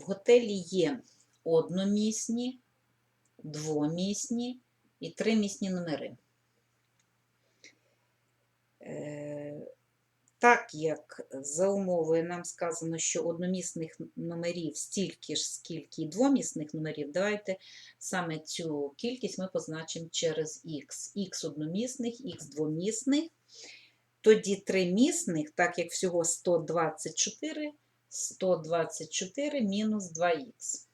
В готелі є одномісні, двомісні і тримісні номери. Е, Так як за умовою нам сказано, що одномісних номерів стільки ж, скільки і двомісних номерів, давайте саме цю кількість ми позначимо через х. х одномісних, х двомісних. Тоді тримісних, так як всього 124, 124 мінус 2х.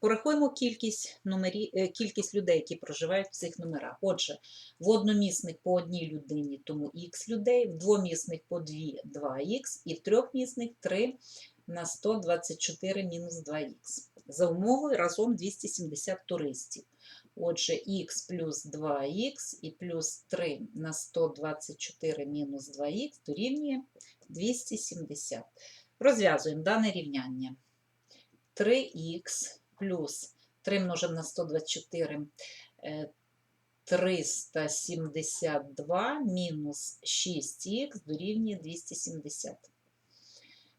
Порахуємо кількість, номері, е, кількість людей, які проживають в цих номерах. Отже, в одномісних по одній людині, тому х людей, в двомісних по 2 2х, і в трьохмісних 3 на 124 мінус 2х. За умовою разом 270 туристів. Отже, х плюс 2х і плюс 3 на 124 мінус 2х дорівнює 270. Розв'язуємо дане рівняння. 3х плюс 3 множимо на 124 е, 372 мінус 6х дорівнює 270.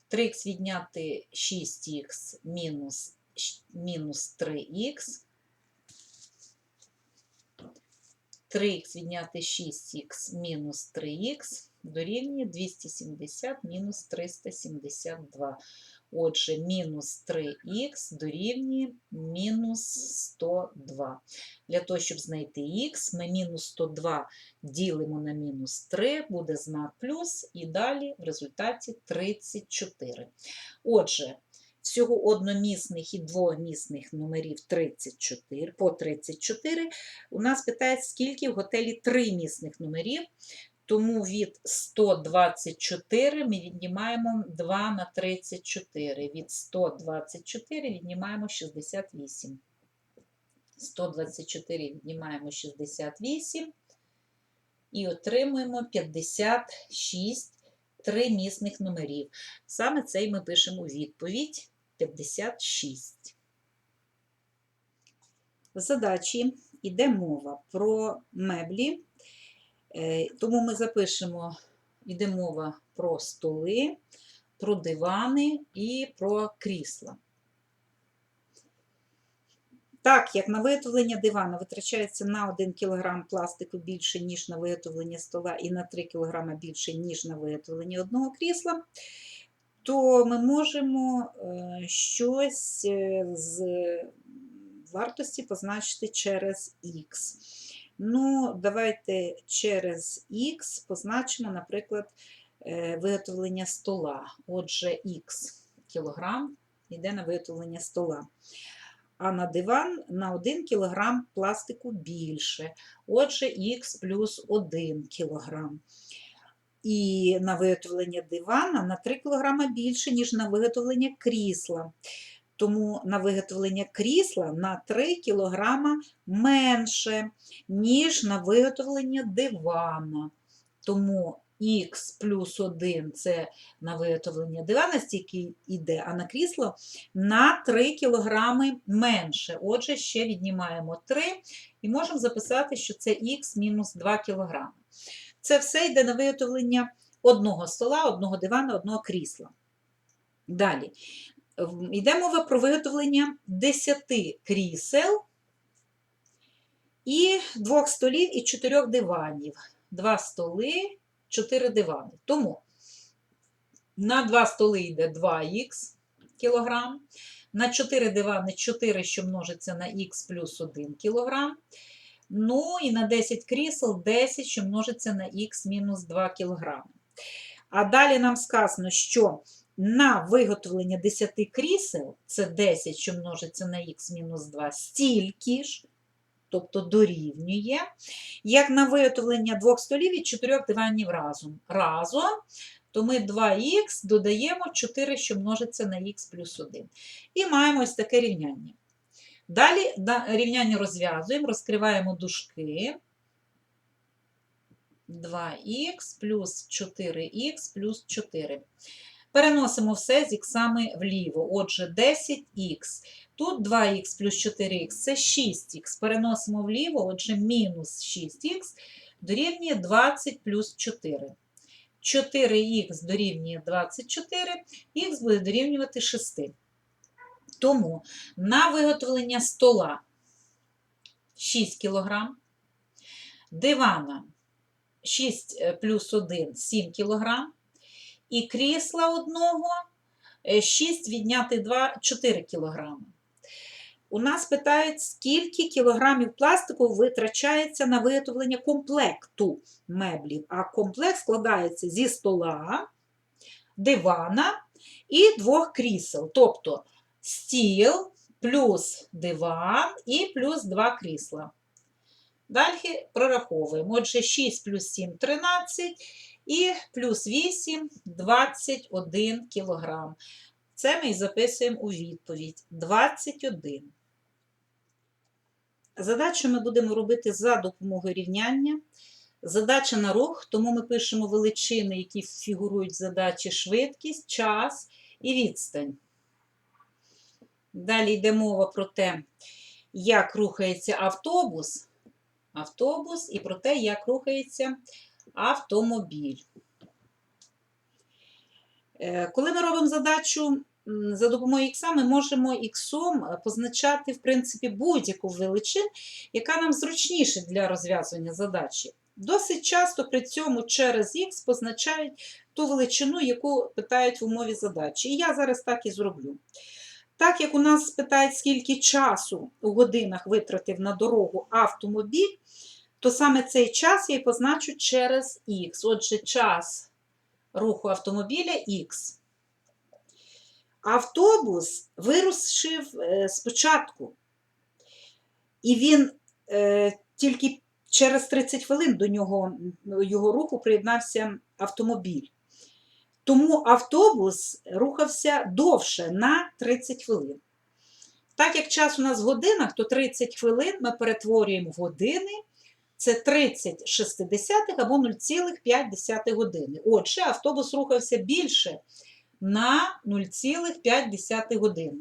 3х відняти 6х мінус, мінус 3х. 3х відняти 6х мінус 3х дорівнює 270 мінус 372. Отже, мінус 3х дорівнює мінус 102. Для того, щоб знайти х, ми мінус 102 ділимо на мінус 3, буде знак плюс, і далі в результаті 34. Отже, всього одномісних і двомісних номерів 34, по 34. У нас питають, скільки в готелі тримісних номерів. Тому від 124 ми віднімаємо 2 на 34. Від 124 віднімаємо 68. 124 віднімаємо 68 і отримуємо 56 тримісних номерів. Саме цей ми пишемо відповідь 56. В задачі йде мова про меблі. Е, Тому ми запишемо, йде мова про столи, про дивани і про крісла. Так, як на виготовлення дивана витрачається на 1 кг пластику більше, ніж на виготовлення стола, і на 3 кг більше, ніж на виготовлення одного крісла, то ми можемо е, щось е, з вартості позначити через х. Ну, давайте через х позначимо, наприклад, е, виготовлення стола. Отже, х кілограм йде на виготовлення стола. А на диван на 1 кг пластику більше. Отже, х плюс 1 кг. І на виготовлення дивана на 3 кг більше, ніж на виготовлення крісла. Тому на виготовлення крісла на 3 кг менше, ніж на виготовлення дивана. Тому х плюс 1 це на виготовлення дивана, стільки йде, а на крісло на 3 кг менше. Отже, ще віднімаємо 3 і можемо записати, що це х мінус 2 кг. Це все йде на виготовлення одного стола, одного дивана, одного крісла. Далі. Йде мова про виготовлення 10 крісел і двох столів і чотирьох диванів. Два столи, чотири дивани. Тому на два столи йде 2х кілограм, на 4 дивани 4, що множиться на х плюс 1 кілограм. Ну і на 10 крісел 10, що множиться на х мінус 2 кілограми. А далі нам сказано, що на виготовлення 10 крісел, це 10, що множиться на х мінус 2, стільки ж, тобто дорівнює, як на виготовлення двох столів і чотирьох диванів разом. Разом, то ми 2х додаємо 4, що множиться на х плюс 1. І маємо ось таке рівняння. Далі да- рівняння розв'язуємо, розкриваємо дужки. 2х плюс 4х плюс 4. Переносимо все з іксами вліво. Отже, 10х. Тут 2х плюс 4х це 6х. Переносимо вліво, отже, мінус 6х дорівнює 20 плюс 4. 4х дорівнює 24, х буде дорівнювати 6. Тому на виготовлення стола 6 кг, дивана 6 е, плюс 1 7 кг, і крісла одного 6 відняти 2 4 кг. У нас питають, скільки кілограмів пластику витрачається на виготовлення комплекту меблів. А комплект складається зі стола, дивана і двох крісел. Тобто стіл плюс диван і плюс два крісла. Далі прораховуємо. Отже, 6 плюс 7 13 і плюс 8 21 кілограм. Це ми і записуємо у відповідь 21. Задачу ми будемо робити за допомогою рівняння. Задача на рух, тому ми пишемо величини, які фігурують в задачі швидкість, час і відстань. Далі йде мова про те, як рухається автобус, автобус і про те, як рухається автомобіль. Е, Коли ми робимо задачу за допомогою х, ми можемо іксом позначати, в принципі, будь-яку величину, яка нам зручніше для розв'язування задачі. Досить часто при цьому через х позначають ту величину, яку питають в умові задачі. І я зараз так і зроблю. Так як у нас питають, скільки часу у годинах витратив на дорогу автомобіль, то саме цей час я і позначу через х. Отже, час руху автомобіля х. Автобус вирушив е, спочатку, і він е, тільки через 30 хвилин до нього його руху приєднався автомобіль. Тому автобус рухався довше на 30 хвилин. Так як час у нас в годинах, то 30 хвилин ми перетворюємо в години. Це 30 шестидесятих або 0,5 години. Отже, автобус рухався більше на 0,5 години.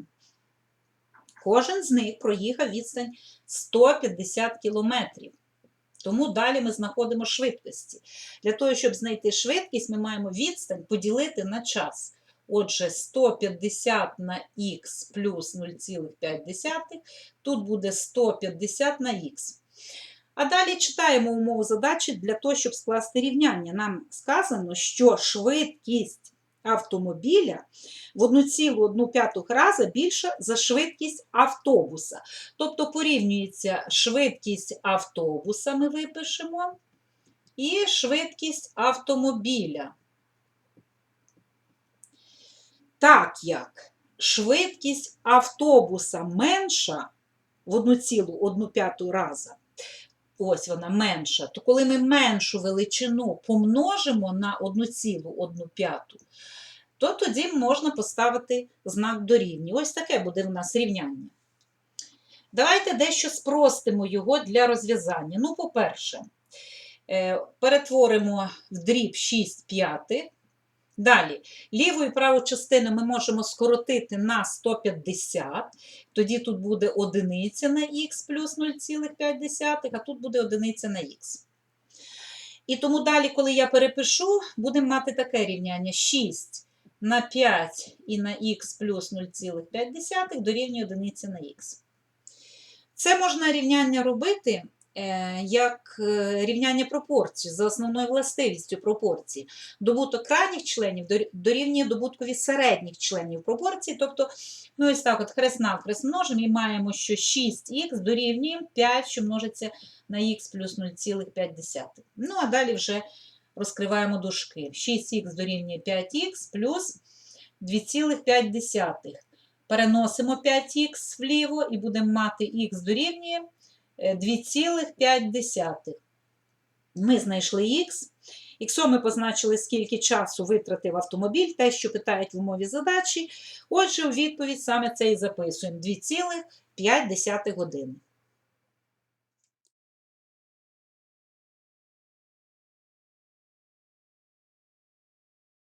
Кожен з них проїхав відстань 150 кілометрів. Тому далі ми знаходимо швидкості. Для того, щоб знайти швидкість, ми маємо відстань поділити на час. Отже, 150 на х плюс 0,5, тут буде 150 на х. А далі читаємо умову задачі для того, щоб скласти рівняння. Нам сказано, що швидкість автомобіля в 1,1 рази більша за швидкість автобуса. Тобто порівнюється швидкість автобуса, ми випишемо, і швидкість автомобіля. Так як швидкість автобуса менша в 1,1 рази, ось вона менша, то коли ми меншу величину помножимо на 1,1, то тоді можна поставити знак дорівнює. Ось таке буде в нас рівняння. Давайте дещо спростимо його для розв'язання. Ну, по-перше, е, перетворимо в дріб 6 п'ятих. Далі, ліву і праву частину ми можемо скоротити на 150, тоді тут буде одиниця на х плюс 0,5, а тут буде одиниця на х. І тому далі, коли я перепишу, будемо мати таке рівняння 6 на 5 і на х плюс 0,5 дорівнює одиниці на х. Це можна рівняння робити як е, рівняння пропорцій за основною властивістю пропорції. Добуток крайніх членів дорівнює добуткові середніх членів пропорції. Тобто, ну ось так, от хрест навхрест множимо і маємо, що 6х дорівнює 5, що множиться на х плюс 0,5. Ну, а далі вже розкриваємо дужки. 6х дорівнює 5х плюс 2,5. Переносимо 5х вліво і будемо мати х дорівнює е, 2,5. Ми знайшли х. Іксо ми позначили, скільки часу витратив автомобіль, те, що питають в умові задачі. Отже, у відповідь саме це і записуємо 2,5 години.